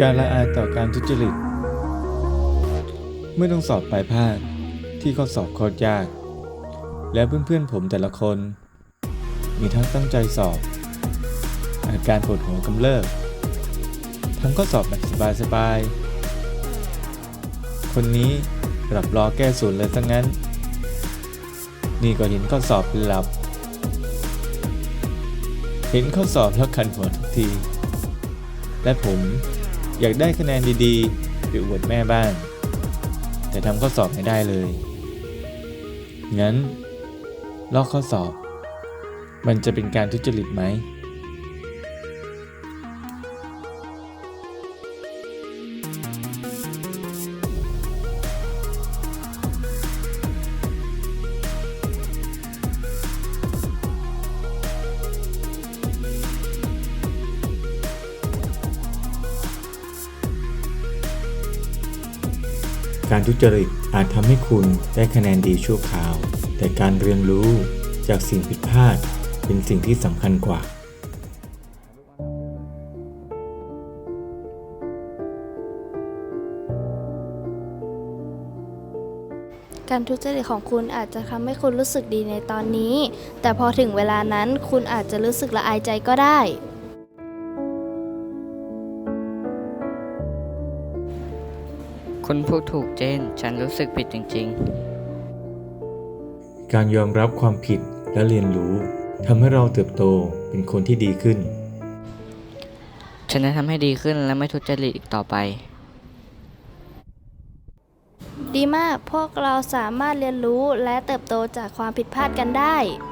การละอายต่อการทุจริต เมื่อต้องสอบปลายภาคที่ข้อสอบโคตรยาก แล้วเพื่อนๆผมแต่ละคน มีทั้งตั้งใจสอบ อาการปวดหัวกำเริบทำข้อสอบแบบสบายๆ คนนี้หลับรอแก้ศูนย์เลยซะงั้น นี่ก็เห็นข้อสอบเป็นหลับ เห็นข้อสอบแล้วคันหัวทุกที และผม อยากได้คะแนนดีๆไปอวดแม่บ้าง แต่ทำข้อสอบไม่ได้เลย งั้นลอกข้อสอบ มันจะเป็นการทุจริตไหม การทุจริตอาจทำให้คุณได้คะแนนดีชั่วคราว แต่การเรียนรู้จากสิ่งผิดพลาดเป็นสิ่งที่สำคัญกว่าการทุจริตของคุณอาจจะทำให้คุณรู้สึกดีในตอนนี้ แต่พอถึงเวลานั้นคุณอาจจะรู้สึกละอายใจก็ได้ คุณพูดถูกเจน ฉันรู้สึกผิดจริง การยอมรับความผิดและเรียนรู้ทำให้เราเติบโตเป็นคนที่ดีขึ้น ๆ ฉันจะทำให้ดีขึ้นและไม่ทุจริตอีกต่อไป ดีมาก พวกเราสามารถเรียนรู้และเติบโตจากความผิดพลาดกันได้ซื่อสัตย์